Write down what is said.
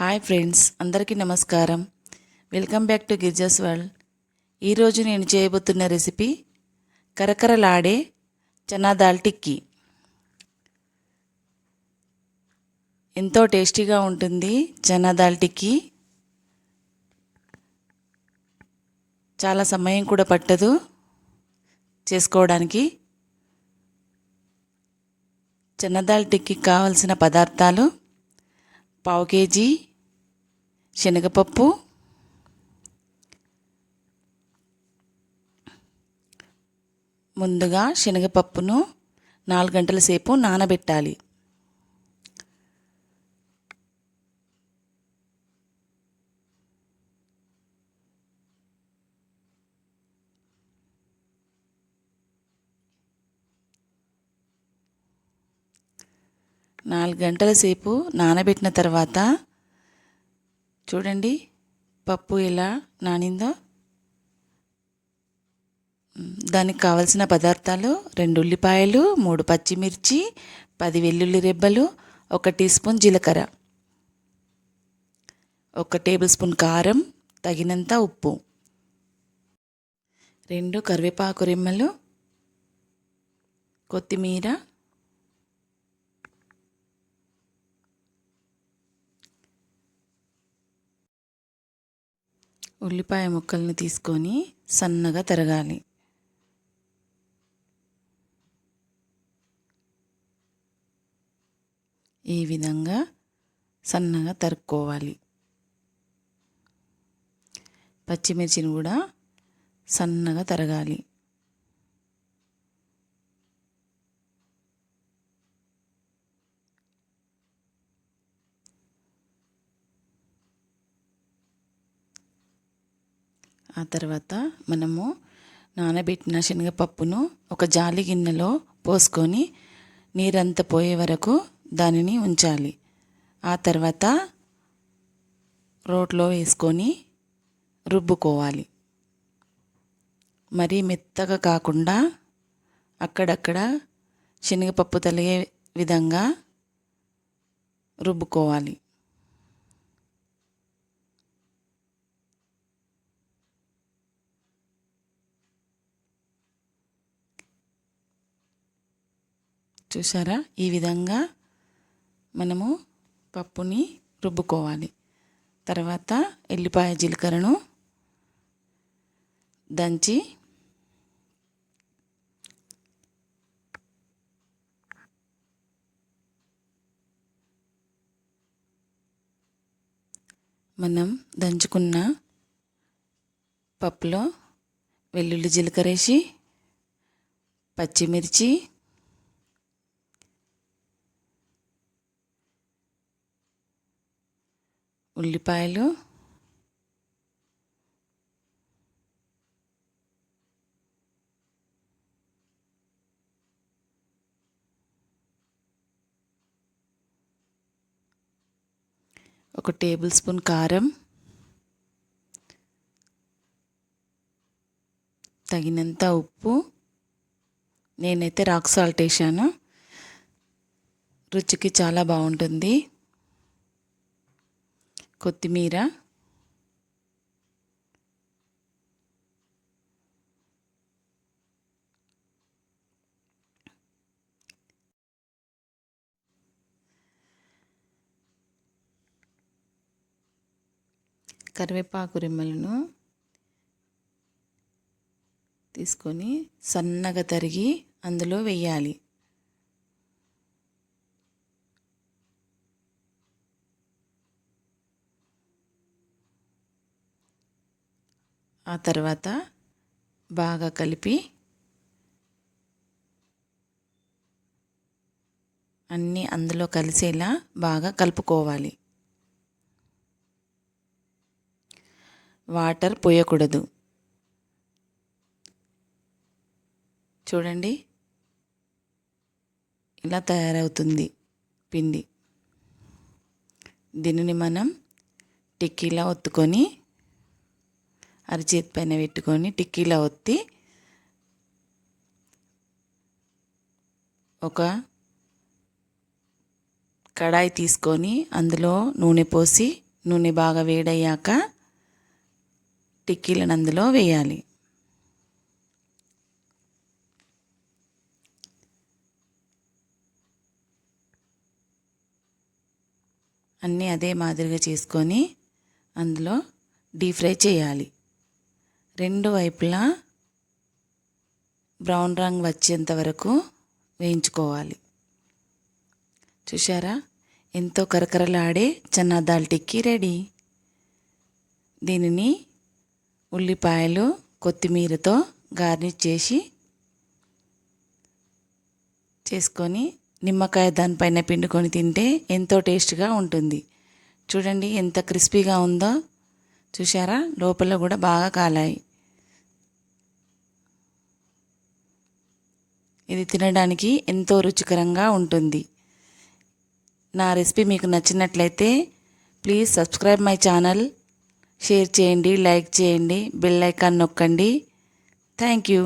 Hi friends అందరికీ నమస్కారం. Welcome back to Girjas world. ఈరోజు నేను చేయబోతున్న రెసిపీ కరకరలాడే చనా దాల్ టిక్కీ. ఎంతో టేస్టీగా ఉంటుంది చనా దాల్ టిక్కీ. చాలా సమయం కూడా పట్టదు చేసుకోవడానికి. చనదాల్ టిక్కీకి కావలసిన పదార్థాలు పావు కేజీ శనగపప్పు ముందుగా శనగపప్పును నాలుగు గంటల సేపు నానబెట్టాలి. నాలుగు గంటల సేపు నానబెట్టిన తర్వాత చూడండి పప్పు ఎలా నానిందో. దానికి కావలసిన పదార్థాలు రెండు ఉల్లిపాయలు మూడు పచ్చిమిర్చి పది వెల్లుల్లి రెబ్బలు ఒక టీ స్పూన్ జీలకర్ర ఒక టేబుల్ స్పూన్ కారం తగినంత ఉప్పు రెండు కరివేపాకు రెమ్మలు కొత్తిమీర ఉల్లిపాయ ముక్కల్ని తీసుకొని సన్నగా తరగాలి. ఈ విధంగా సన్నగా తరుక్కోవాలి. పచ్చిమిర్చిని కూడా సన్నగా తరగాలి. ఆ తర్వాత మనము నానబెట్టిన శనగపప్పును ఒక జాలి గిన్నెలో పోసుకొని నీరంతా పోయే వరకు దానిని ఉంచాలి. ఆ తర్వాత రోట్లో వేసుకొని రుబ్బుకోవాలి. మరీ మెత్తగా కాకుండా అక్కడక్కడ శనగపప్పు తలిగే విధంగా రుబ్బుకోవాలి. చూసారా? ఈ విధంగా మనము పప్పుని రుబ్బుకోవాలి. తర్వాత ఎల్లిపాయ జీలకర్రను దంచి మనం దంచుకున్న పప్పులో వెల్లుల్లి జీలకర్ర వేసి పచ్చిమిర్చి ఉల్లిపాయలు. ఒక టేబుల్ స్పూన్ కారం. తగినంత ఉప్పు. నేనైతే రాక్ సాల్ట్ వేసాను. రుచికి చాలా బాగుంటుంది. కొత్తిమీర. కరివేపాకు రెమ్మలను తీసుకొని సన్నగా తరిగి అందులో వెయ్యాలి ఆ తర్వాత బాగా కలిపి అన్నీ అందులో కలిసేలా బాగా కలుపుకోవాలి. వాటర్ పోయకూడదు. చూడండి. ఇలా తయారవుతుంది పిండి. దీనిని మనం టిక్కీలా ఒత్తుకొని అరిచేతి పైన పెట్టుకొని టిక్కీలో ఒత్తి ఒక కడాయి తీసుకొని అందులో నూనె పోసి నూనె బాగా వేడయ్యాక టిక్కీలను అందులో వేయాలి. అన్నీ అదే మాదిరిగా చేసుకొని అందులో డీప్ ఫ్రై చేయాలి. రెండు వైపులా బ్రౌన్ రంగు వచ్చేంత వరకు వేయించుకోవాలి. చూసారా ఎంతో కరకరలాడే చన్నా దాల్ టిక్కీ రెడీ. దీనిని ఉల్లిపాయలు కొత్తిమీరతో గార్నిష్ చేసి చేసుకొని నిమ్మకాయ దానిపైన పిండుకొని తింటే ఎంతో టేస్ట్గా ఉంటుంది. చూడండి ఎంత క్రిస్పీగా ఉందో. చూసారా లోపల కూడా బాగా కాలాయి. ఇది తినడానికి ఎంతో రుచికరంగా ఉంటుంది. నా రెసిపీ మీకు నచ్చినట్లయితే please subscribe my channel share చేయండి లైక్ చేయండి బెల్ ఐకాన్ నొక్కండి. Thank you.